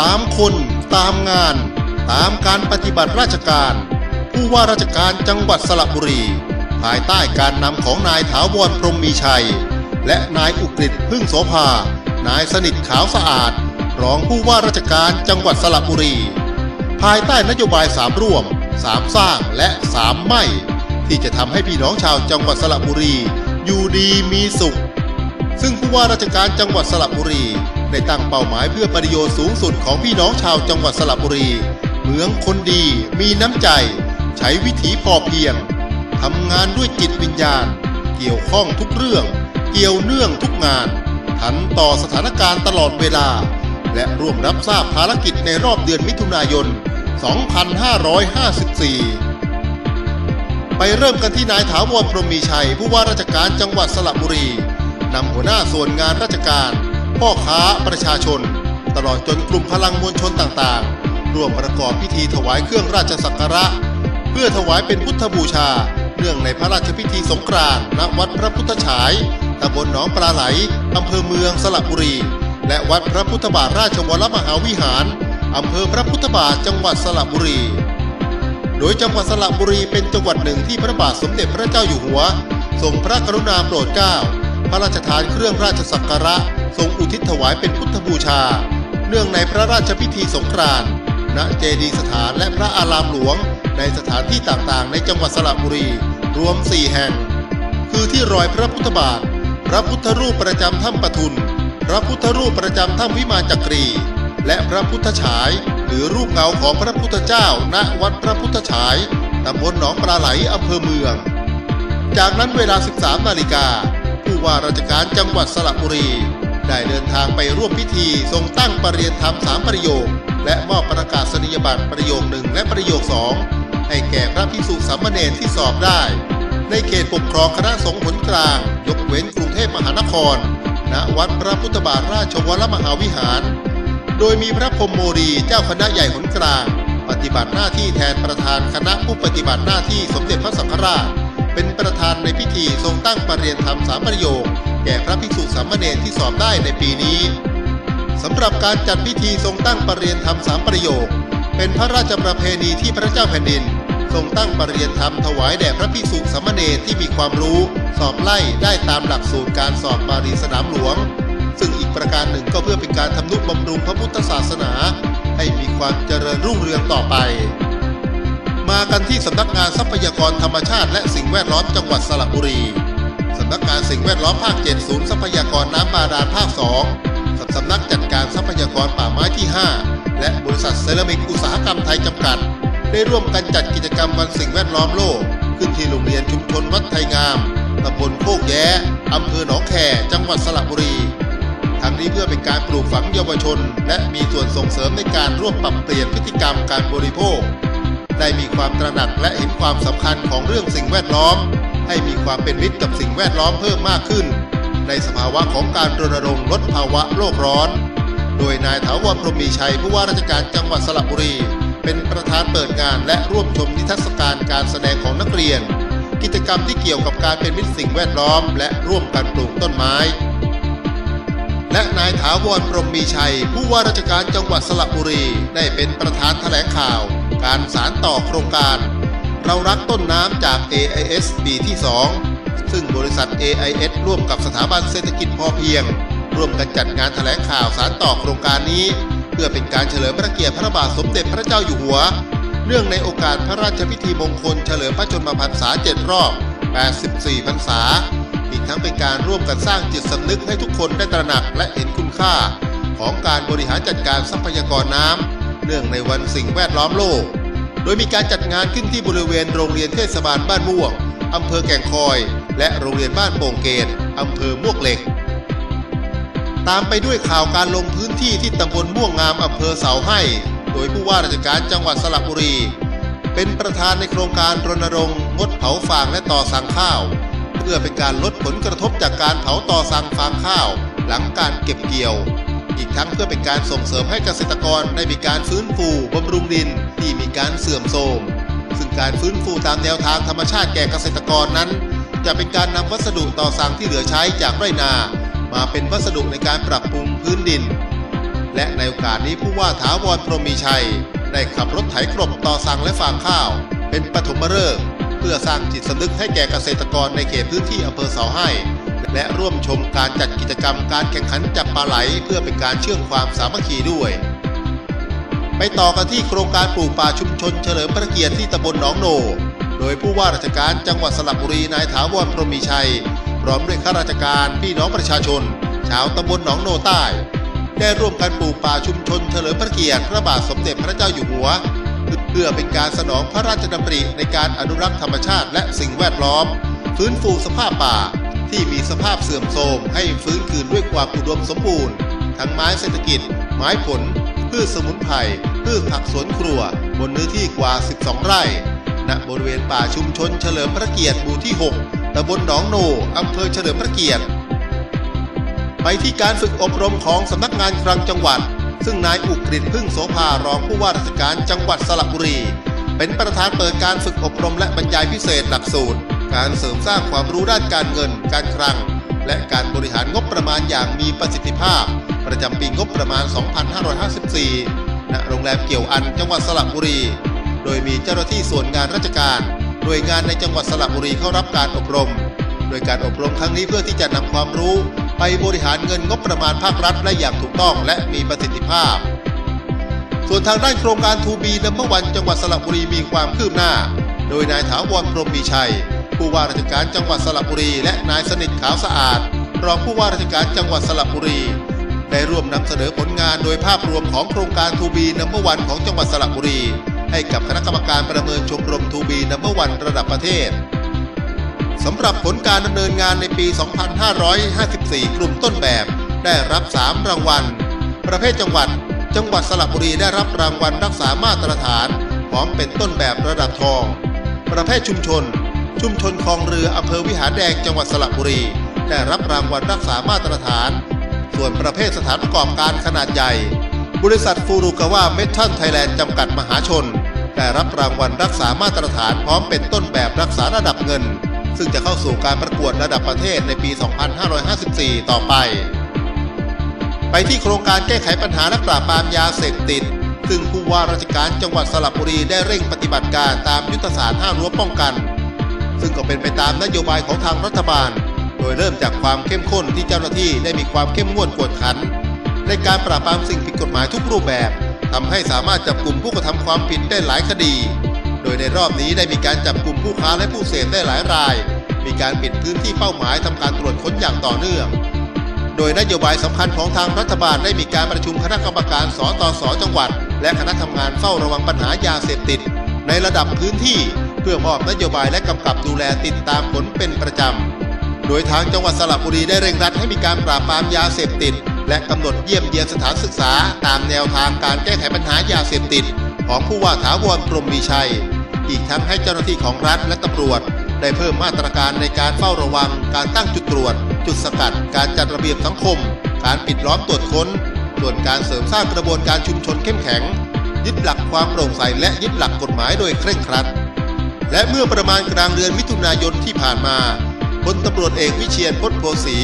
ตามคน ตามงาน ตามการปฏิบัติราชการ ผู้ว่าราชการจังหวัดสระบุรี ภายใต้การนำของนายถาวรพรมมีชัย และนายอุกฤษพึ่งโสภานายสนิทขาวสะอาด รองผู้ว่าราชการจังหวัดสระบุรี ภายใต้นโยบายสามร่วมสามสร้างและสามไม่ ที่จะทำให้พี่น้องชาวจังหวัดสระบุรี อยู่ดีมีสุข ซึ่งผู้ว่าราชการจังหวัดสระบุรี ได้ตั้งเป้าหมายเพื่อประโยชน์สูงสุดของพี่น้องชาวจังหวัดสระบุรี เมืองคนดีมีน้ำใจ ใช้วิถีพอเพียงทำงานด้วยจิตวิญญาณ เกี่ยวข้องทุกเรื่อง เกี่ยวเนื่องทุกงานทันต่อสถานการณ์ตลอดเวลา และร่วมรับทราบภารกิจในรอบเดือนมิถุนายน 2554 ไปเริ่มกันที่นายถาวรพรหมมีชัย ผู้ว่าราชการจังหวัดสระบุรี นำหัวหน้าส่วนงานราชการ พ่อค้าประชาชน ตลอดจนกลุ่มพลังมวลชนต่างๆ ร่วมประกอบพิธีถวายเครื่องราชสักการะ เพื่อถวายเป็นพุทธบูชา เนื่องในพระราชพิธีสงกรานต์ณวัดพระพุทธฉายตำบลหนองปลาไหลอำเภอเมืองสระบุรี และวัดพระพุทธบาทราชวรมหาวิหารอำเภอพระพุทธบาทจังหวัดสระบุรี โดยจังหวัดสระบุรีเป็นจังหวัดหนึ่งที่พระบาทสมเด็จพระเจ้าอยู่หัวทรงพระกรุณาโปรดเกล้า พระราชทานเครื่องราชสักการะทรงอุทิศถวายเป็นพุทธบูชา เนื่องในพระราชพิธีสงกรานต์ณเจดีย์สถานและพระอารามหลวง ในสถานที่ต่างๆ ในจังหวัดสระบุรี รวม 4 แห่ง คือที่รอยพระพุทธบาท พระพุทธรูปประจำถ้ำปทุน พระพุทธรูปประจำถ้ำวิมานจักรี และพระพุทธฉาย หรือรูปเงาของพระพุทธเจ้า ณวัดพระพุทธฉายตำบลหนองปลาไหลอำเภอเมือง จากนั้นเวลา 13 นาฬิกา ผู้ว่าราชการจังหวัดสระบุรี ได้เดินทางไปร่วมพิธีทรงตั้งประเรียนธรรมสามประโยค และมอบประกาศนียบัตรประโยคหนึ่งและประโยคสองให้แก่พระภิกษุสามเณรที่สอบได้ ในเขตปกครองคณะสงฆ์หนกลาง ยกเว้นกรุงเทพมหานคร ณวัดพระพุทธบาทราชวรมหาวิหาร โดยมีพระพรมโมรีเจ้าคณะใหญ่หนกลาง ปฏิบัติหน้าที่แทนประธานคณะผู้ปฏิบัติหน้าที่สมเด็จพระสังฆราช เป็นประธานในพิธีทรงตั้งประเรียนธรรมสามประโยค แก่พระภิกษุสามเณรที่สอบได้ในปีนี้สำหรับการจัดพิธีทรงตั้งประเรียนธรรมสามประโยค เป็นพระราชประเพณีที่พระเจ้าแผ่นดิน ทรงตั้งประเรียนธรรมถวายแด่พระภิกษุสามเณรที่มีความรู้ สอบไล่ได้ตามหลักสูตรการสอบบาลีสนามหลวง ซึ่งอีกประการหนึ่งก็เพื่อเป็นการทำนุบำรุงพระพุทธศาสนา ให้มีความเจริญรุ่งเรืองต่อไป มากันที่สำนักงานทรัพยากรธรรมชาติและสิ่งแวดล้อมจังหวัดสระบุรีสำนักงานสิ่งแวดล้อมภาค 7 ศูนย์ทรัพยากรน้ำบาดาลภาค2กับสำนักจัดการทรัพยากรป่าไม้ที่ 5 และบริษัทเซรามิกอุตสาหกรรมไทยจำกัด ได้ร่วมกันจัดกิจกรรมวันสิ่งแวดล้อมโลก ขึ้นที่โรงเรียนชุมชนวัดไทยงามตำบลโคกแย้อำเภอหนองแคจังหวัดสระบุรีทั้งนี้เพื่อเป็นการปลูกฝังเยาวชน และมีส่วนส่งเสริมในการร่วมปรับเปลี่ยนพฤติกรรมการบริโภค ได้มีความตระหนักและเห็นความสำคัญของเรื่องสิ่งแวดล้อม ให้มีความเป็นมิตรกับสิ่งแวดล้อมเพิ่มมากขึ้น ในสภาวะของการรณรงค์ลดภาวะโลกร้อน โดยนายถาวรพรหมีชัยผู้ว่าราชการจังหวัดสระบุรี เป็นประธานเปิดงานและร่วมชมนิทรรศการการแสดงของนักเรียน กิจกรรมที่เกี่ยวกับการเป็นมิตรสิ่งแวดล้อม และร่วมกันปลูกต้นไม้และนายถาวรพรหมมีชัย ผู้ว่าราชการจังหวัดสระบุรี ได้เป็นประธานแถลงข่าว การสารต่อโครงการ เรารักต้นน้ำจาก AIS ปีที่ 2 ซึ่งบริษัท AIS ร่วมกับสถาบันเศรษฐกิจพอเพียง ร่วมกันจัดงานแถลงข่าวสารต่อโครงการนี้ เพื่อเป็นการเฉลิมพระเกียรติพระบาทสมเด็จพระเจ้าอยู่หัว เนื่องในโอกาสพระราชพิธีมงคลเฉลิมพระชนมพรรษา7รอบ 84 พรรษา อีกทั้งเป็นการร่วมกันสร้างจิตสำนึกให้ทุกคนได้ตระหนักและเห็นคุณค่า ของการบริหารจัดการทรัพยากรน้ำ นื่องในวันสิ่งแวดล้อมโลก โดยมีการจัดงานขึ้นที่บริเวณโรงเรียนเทศบาลบ้านม่วงอำเภอแก่งคอย และโรงเรียนบ้านโป่งเกตอำเภอมวกเหล็ก ตามไปด้วยข่าวการลงพื้นที่ที่ตำบลม่วงงามอำเภอเสาให้ โดยผู้ว่าราชการจังหวัดสระบุรี เป็นประธานในโครงการรณรงค์งดเผาฟางและต่อสังข้าว เพื่อเป็นการลดผลกระทบจากการเผาต่อสังฟางข้าว หลังการเก็บเกี่ยว อีกทั้งเพื่อเป็นการส่งเสริมให้เกษตรกรได้มีการฟื้นฟูบำรุงดินที่มีการเสื่อมโทรมซึ่งการฟื้นฟูตามแนวทางธรรมชาติแก่เกษตรกรนั้น จะเป็นการนำวัสดุต่อสั่งที่เหลือใช้จากไรนา มาเป็นวัสดุในการปรับปรุงพื้นดิน และในโอกาสนี้ผู้ว่าถาวรพรหมีชัย ได้ขับรถไถกลบต่อสั่งและฟางข้าว เป็นปฐมฤกษ์เพื่อสร้างจิตสำนึกให้แก่เกษตรกรในเขตพื้นที่อำเภอเสาให้ และร่วมชมการจัดกิจกรรมการแข่งขันจับปลาไหล เพื่อเป็นการเชื่อมความสามัคคีด้วย ไปต่อกันที่โครงการปลูกป่าชุมชนเฉลิมพระเกียรติที่ตำบลหนองโน โดยผู้ว่าราชการจังหวัดสระบุรีนายถาวรพรหมีชัย พร้อมด้วยข้าราชการพี่น้องประชาชน ชาวตำบลหนองโนใต้ ได้ร่วมกันปลูกป่าชุมชนเฉลิมพระเกียรติพระบาทสมเด็จพระเจ้าอยู่หัวเพื่อเป็นการสนองพระราชดำริในการอนุรักษ์ธรรมชาติและสิ่งแวดล้อม ฟื้นฟูสภาพป่า ที่มีสภาพเสื่อมโทรมให้ฟื้นคืนด้วยความอุดมสมบูรณ์ ทั้งไม้เศรษฐกิจ ไม้ผล พืชสมุนไพร พืชผักสวนครัว บนเนื้อที่กว่า 12 ไร่ ณ บริเวณป่าชุมชนเฉลิมพระเกียรติหมู่ที่ 6ตำบลหนองโนอำเภอเฉลิมพระเกียรติ ไปที่การฝึกอบรมของสำนักงานคลังจังหวัด ซึ่งนายอุกฤษพึ่งโสภารองผู้ว่าราชการจังหวัดสระบุรี เป็นประธานเปิดการฝึกอบรมและบรรยายพิเศษหลักสูตร การเสริมสร้างความรู้ด้านการเงิน การคลัง และการบริหารงบประมาณอย่างมีประสิทธิภาพ ประจำปีงบประมาณ 2554 ณ โรงแรมเกี่ยวอันจังหวัดสระบุรี โดยมีเจ้าหน้าที่ส่วนงานราชการ หน่วยงานในจังหวัดสระบุรีเข้ารับการอบรม โดยการอบรมครั้งนี้เพื่อที่จะนำความรู้ ไปบริหารเงินงบประมาณภาครัฐได้อย่างถูกต้องและมีประสิทธิภาพ ส่วนทางด้านโครงการทูบีนัมเบอร์วันจังหวัดสระบุรีมีความคืบหน้าโดยนายถาวรพรหมมีชัย ผู้ว่าราชการจังหวัดสระบุรี และนายสนิทขาวสะอาด รองผู้ว่าราชการจังหวัดสระบุรี ได้ร่วมนำเสนอผลงานโดยภาพรวมของโครงการทูบีนัมเบอร์วันของจังหวัดสระบุรี ให้กับคณะกรรมการประเมินชมรมทูบีนัมเบอร์วันระดับประเทศสำหรับผลการดำเนินงานในปี 2554 กลุ่มต้นแบบ ได้รับ 3 รางวัล ประเภทจังหวัด จังหวัดสระบุรีได้รับรางวัลรักษามาตรฐาน พร้อมเป็นต้นแบบระดับทอง ประเภทชุมชน ชุมชนคลองเรืออำเภอวิหารแดงจังหวัดสระบุรี ได้รับรางวัลรักษามาตรฐาน ส่วนประเภทสถานประกอบการขนาดใหญ่ บริษัทฟูรุกาวาเมทัลไทยแลนด์จำกัดมหาชน ได้รับรางวัลรักษามาตรฐานพร้อมเป็นต้นแบบรักษาระดับเงิน ซึ่งจะเข้าสู่การประกวดระดับประเทศในปี 2554 ต่อไป ไปที่โครงการแก้ไขปัญหาและปราบปรามยาเสพติดซึ่งผู้ว่าราชการจังหวัดสระบุรีได้เร่งปฏิบัติการตามยุทธศาสตร์ห้ารั้วป้องกัน ซึ่งก็เป็นไปตามนโยบายของทางรัฐบาล โดยเริ่มจากความเข้มข้นที่เจ้าหน้าที่ได้มีความเข้มงวดกวดขัน ในการปราบปรามสิ่งผิดกฎหมายทุกรูปแบบทำให้สามารถจับกลุ่มผู้กระทำความผิดได้หลายคดี โดยในรอบนี้ได้มีการจับกลุ่มผู้ค้าและผู้เสพได้หลายราย มีการปิดพื้นที่เป้าหมายทำการตรวจค้นอย่างต่อเนื่อง โดยนโยบายสำคัญของทางรัฐบาลได้มีการประชุมคณะกรรมการสตสจังหวัด และคณะทำงานเฝ้าระวังปัญหายาเสพติด ในระดับพื้นที่ เพื่อมอบนโยบายและกำกับดูแลติดตามผลเป็นประจำ โดยทางจังหวัดสระบุรีได้เร่งรัดให้มีการปราบปรามยาเสพติด และกำหนดเยี่ยมเยียนสถานศึกษา ตามแนวทางการแก้ไขปัญหายาเสพติด ของผู้ว่าถาวรพรมมีชัย อีกทั้งให้เจ้าหน้าที่ของรัฐและตำรวจ ได้เพิ่มมาตรการในการเฝ้าระวัง การตั้งจุดตรวจ จุดสกัด การจัดระเบียบสังคม การปิดล้อมตรวจค้น ส่วนการเสริมสร้างกระบวนการชุมชนเข้มแข็งยึดหลักความโปร่งใสและยึดหลักกฎหมายโดยเคร่งครัด และเมื่อประมาณกลางเดือนมิถุนายนที่ผ่านมาพลตำรวจเอกวิเชียนพจน์โพสี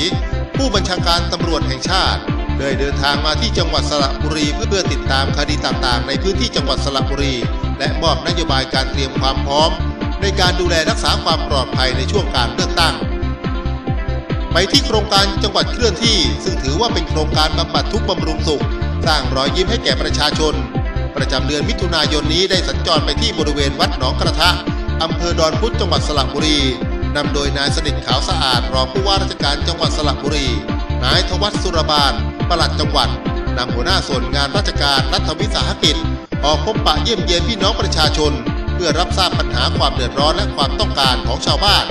ผู้บัญชาการตำรวจแห่งชาติได้เดินทางมาที่จังหวัดสระบุรีเพื่อติดตามคดีต่างๆ ในพื้นที่จังหวัดสระบุรี และมอบนโยบายการเตรียมความพร้อม ในการดูแลรักษาความปลอดภัยในช่วงการเลือกตั้ง ไปที่โครงการจังหวัดเคลื่อนที่ ซึ่งถือว่าเป็นโครงการบำบัดทุกบำรุงสุข สร้างรอยยิ้มให้แก่ประชาชน ประจำเดือนมิถุนายนนี้ได้สัญจรไปที่บริเวณวัดหนองกระทะ อำเภอดอนพุธจังหวัดสระบุรีนำโดยนายสนิทขาวสะอาดรองผู้ว่าราชการจังหวัดสระบุรี นายทวัฒน์สุรบาลปลัดจังหวัดนำหัวหน้าส่วนงานราชการรัฐวิสาหกิจ ออกพบปะเยี่ยมเยียนพี่น้องประชาชน เพื่อรับทราบปัญหาความเดือดร้อนและความต้องการของชาวบ้าน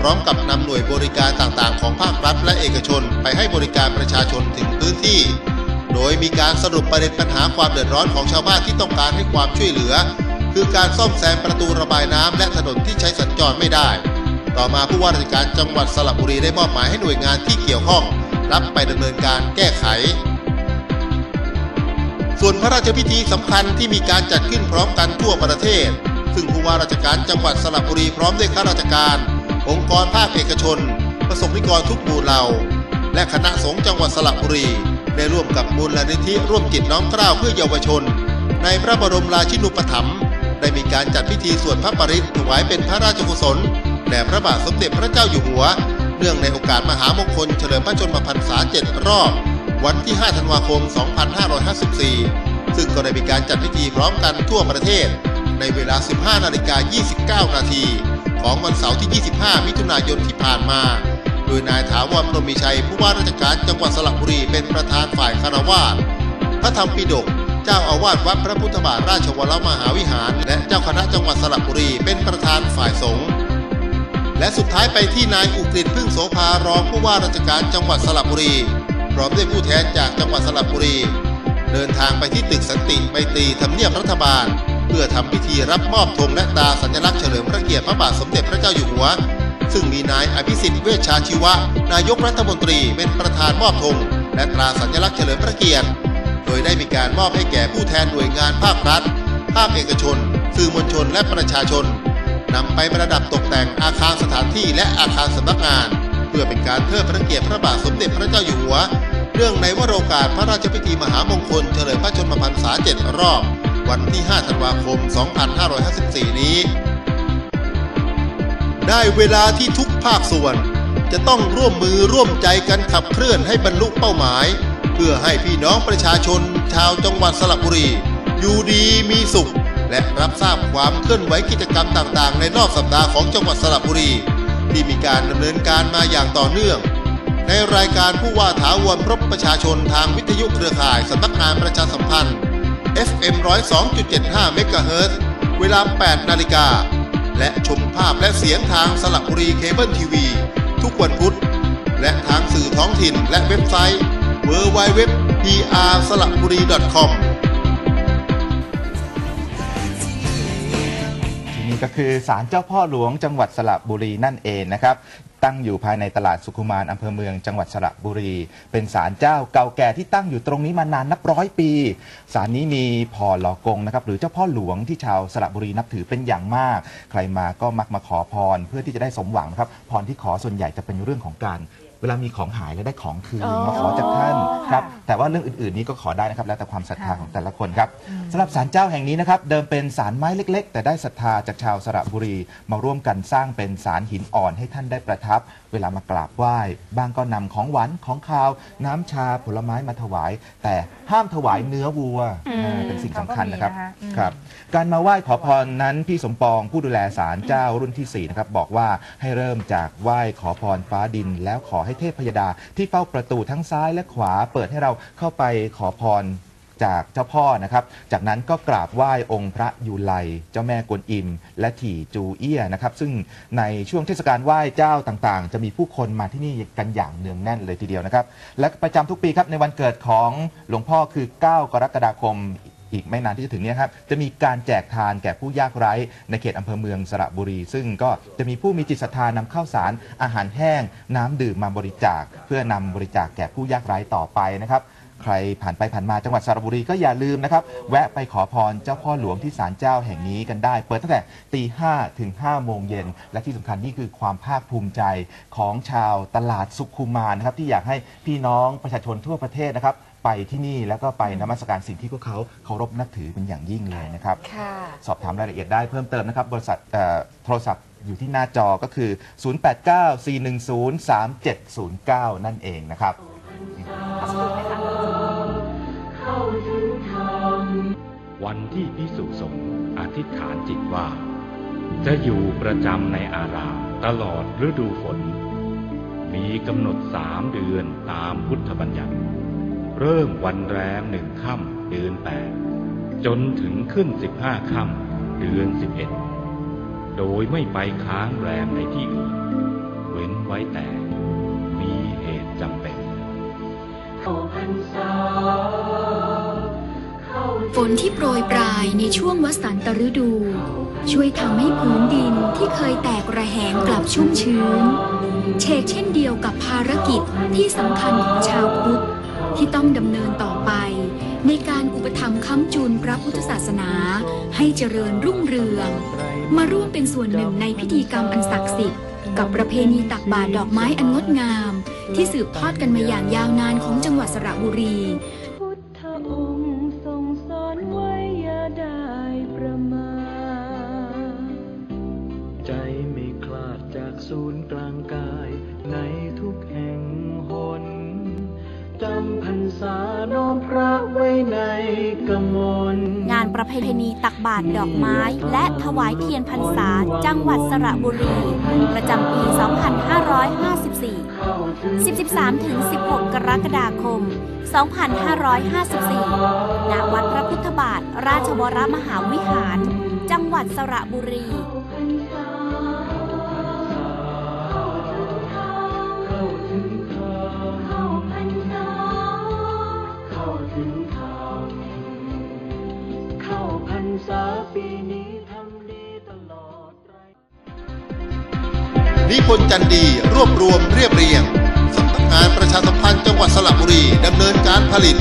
พร้อมกับนำหน่วยบริการต่างๆ ของภาครัฐและเอกชน ไปให้บริการประชาชนถึงพื้นที่ โดยมีการสรุปประเด็นปัญหาความเดือดร้อนของชาวบ้านที่ต้องการให้ความช่วยเหลือ คือการซ่อมแซมประตูระบายน้ำและถนนที่ใช้สัญจรไม่ได้ ต่อมาผู้ว่าราชการจังหวัดสระบุรีได้มอบหมายให้หน่วยงานที่เกี่ยวข้อง รับไปดำเนินการแก้ไข ส่วนพระราชพิธีสำคัญที่มีการจัดขึ้นพร้อมกันทั่วประเทศ ซึ่งผู้ว่าราชการจังหวัดสระบุรีพร้อมด้วยข้าราชการ องค์กรภาคเอกชน ประสบนิกรทุกหมู่เหล่า และคณะสงฆ์จังหวัดสระบุรีได้ร่วมกับมูลนิธิร่วมจิตน้อมเกล้าเพื่อเยาวชน ในพระบรมราชินูปถัมภ์ ได้มีการจัดพิธีสวดพระปริตรถวายเป็นพระราชกุศลแด่พระบาทสมเด็จพระเจ้าอยู่หัว เนื่องในโอกาสมหามงคลเฉลิมพระชนมพรรษาเจ็ดรอบ วันที่ 5 ธันวาคม 2554 ซึ่งก็ได้มีการจัดพิธีพร้อมกันทั่วประเทศ ในเวลา 15 นาฬิกา 29 นาทีของวันเสาร์ที่ 25 มิถุนายนที่ผ่านมา โดยนายถาวรพรมีชัยผู้ว่าราชการจังหวัดสระบุรีเป็นประธานฝ่ายคารวาสพระธรรมปิฎก เจ้าอาวาสวัดพระพุทธบาทราชวรมหาวิหาร และเจ้าคณะจังหวัดสระบุรี เป็นประธานฝ่ายสงฆ์และสุดท้ายไปที่นายอุกฤษพึ่งโสภารองผู้ว่าราชการจังหวัดสระบุรี พร้อมด้วยผู้แทนจากจังหวัดสระบุรี เดินทางไปที่ตึกสันติไมตรีทำเนียบรัฐบาล เพื่อทำพิธีรับมอบธงและตราสัญลักษณ์เฉลิมพระเกียรติพระบาทสมเด็จพระเจ้าอยู่หัว ซึ่งมีนายอภิสิทธิ์เวชชาชีวะ นายกรัฐมนตรีเป็นประธานมอบธงและตราสัญลักษณ์เฉลิมพระเกียรติ โดยได้มีการมอบให้แก่ผู้แทนหน่วยงานภาครัฐ ภาคเอกชน สื่อมวลชนและประชาชนนำไปประดับตกแต่งอาคารสถานที่และอาคารสำนักงาน เพื่อเป็นการเทิดพระเกียรติพระบาทสมเด็จพระเจ้าอยู่หัว เรื่องในวโรกาสพระราชพิธีมหามงคลเฉลิมพระชนมพรรษาเจ็ดรอบ วันที่ 5 ธันวาคม 2554 นี้ ได้เวลาที่ทุกภาคส่วน จะต้องร่วมมือร่วมใจกันขับเคลื่อนให้บรรลุเป้าหมาย เพื่อให้พี่น้องประชาชนชาวจังหวัดสระบุรี อยู่ดีมีสุข และรับทราบความเคลื่อนไหวกิจกรรมต่างๆ ในรอบสัปดาห์ของจังหวัดสระบุรี ที่มีการดำเนินการมาอย่างต่อเนื่อง ในรายการผู้ว่าถาวรพบประชาชนทางวิทยุเครือข่ายสำนักงานประชาสัมพันธ์ FM 102.75เมกะเฮิรตซ์เวลา 8 นาฬิกา และชมภาพและเสียงทางสลับบุรีเคเบิลทีวี ทุกวันพุธ และทางสื่อท้องถิ่นและเว็บไซต์ www.pr สลับบุรี .com ที่นี่ก็คือศาลเจ้าพ่อหลวงจังหวัดสระบุรีนั่นเองนะครับ ตั้งอยู่ภายในตลาดสุขุมารอำเภอเมืองจังหวัดสระบุรี เป็นศาลเจ้าเก่าแก่ที่ตั้งอยู่ตรงนี้มานานนับร้อยปีศาลนี้มีพ่อหลอกงนะครับหรือเจ้าพ่อหลวงที่ชาวสระบุรีนับถือเป็นอย่างมาก ใครมาก็มักมาขอพรเพื่อที่จะได้สมหวังนะครับพรที่ขอส่วนใหญ่จะเป็นเรื่องของการ เวลามีของหายแล้วได้ของคืนอ๋อมาขอจากท่านครับค่ะแต่ว่าเรื่องอื่นๆนี้ก็ขอได้นะครับแล้วแต่ความศรัทธาค่ะ ของแต่ละคนครับสำหรับศาลเจ้าแห่งนี้นะครับเดิมเป็นศาลไม้เล็ก ๆ แต่ได้ศรัทธาจากชาวสระบุรี มาร่วมกันสร้างเป็นศาลหินอ่อนให้ท่านได้ประทับ เวลามากราบไหว้บางก็นำของหวานของคาว น้ำชาผลไม้มาถวาย แต่ห้ามถวายเนื้อวัวอืม อ่าเป็นสิ่งสำคัญนะครับเขาก็มีนะคะอืม ครับ การมาไหว้ขอพรนั้นพี่สมปองผู้ดูแลศาลเจ้ารุ่นที่4นะครับบอกว่าให้เริ่มจากไหว้ขอพรฟ้าดินแล้วขอให้เทพพยดา ที่เฝ้าประตูทั้งซ้ายและขวา เปิดให้เราเข้าไปขอพรจากเจ้าพ่อนะครับ จากนั้นก็กราบไหว้องค์พระยูไลเจ้าแม่กวนอิม และถี่จูเอี้ยนะครับ ซึ่งในช่วงเทศกาลไหว้เจ้าต่างๆ จะมีผู้คนมาที่นี่กันอย่างเนืองแน่นเลยทีเดียวนะครับ และประจำทุกปีครับในวันเกิดของหลวงพ่อคือ 9 กรกฎาคม อีกไม่นานที่จะถึงเนี้ครับจะมีการแจกทานแก่ผู้ยากไร้ ในเขตอำเภอเมืองสระบุรี ซึ่งก็จะมีผู้มีจิตศรัทธานำข้าวสาร อาหารแห้ง น้ำดื่มมาบริจาค เพื่อนำบริจาคแก่ผู้ยากไร้ต่อไปนะครับ ใครผ่านไปผ่านมาจังหวัดสระบุรีก็อย่าลืมนะครับ แวะไปขอพรเจ้าพ่อหลวงที่ศาลเจ้าแห่งนี้กันได้ เปิดตั้งแต่ตีห้าถึง5โมงเย็น และที่สำคัญนี่คือความภาคภูมิใจของชาวตลาดสุขุมารนะครับที่อยากให้พี่น้องประชาชนทั่วประเทศนะครับ ไปที่นี่แล้วก็ไปนมัสการสิ่งที่พวกเขาเคารพนับถือเป็นอย่างยิ่งเลยนะครับ ค่ะ สอบถามรายละเอียดได้เพิ่มเติมนะครับ บริษัทเอ่อโทรศัพท์อยู่ที่หน้าจอก็คือ 0894103709 นั่นเองนะครับวันที่พิสุสงฆ์อธิษฐานจิตว่า จะอยู่ประจำในอารามตลอดฤดูฝน มีกำหนดสามเดือนตามพุทธบัญญัติ เริ่มวันแรมหนึ่งค่ำเดือนแปดจนถึงขึ้นสิบห้าค่ำเดือนสิบเอ็ดโดยไม่ไปค้างแรมในที่อื่น เว้นไว้แต่มีเหตุจำเป็นฝนที่โปรยปลายในช่วงวสันตฤดู ช่วยทำให้พื้นดินที่เคยแตกระแหงกลับชุ่มชื้น เชกเช่นเดียวกับภารกิจที่สำคัญของชาวพุทธ ที่ต้องดำเนินต่อไป ในการอุปถัมภ์ค้ำจุนพระพุทธศาสนาให้เจริญรุ่งเรือง มาร่วมเป็นส่วนหนึ่งในพิธีกรรมอันศักดิ์สิทธิ์กับประเพณีตักบาตรดอกไม้อันงดงาม ที่สืบทอดกันมาอย่างยาวนานของจังหวัดสระบุรีใจไม่คลาดจากศูนย์กลาง งานประเพณีตักบาตรดอกไม้ และถวายเทียนพรรษา จังหวัดสระบุรี ประจำปี 2554 13-16 กรกฎาคม 2554 ณ วัดพระพุทธบาท ราชวรมหาวิหาร จังหวัดสระบุรี นิพนจันดีรวบรวมเรียบเรียงสำนักงานประชาสัมพันธ์จังหวัดสระบุรีดำเนินการผลิต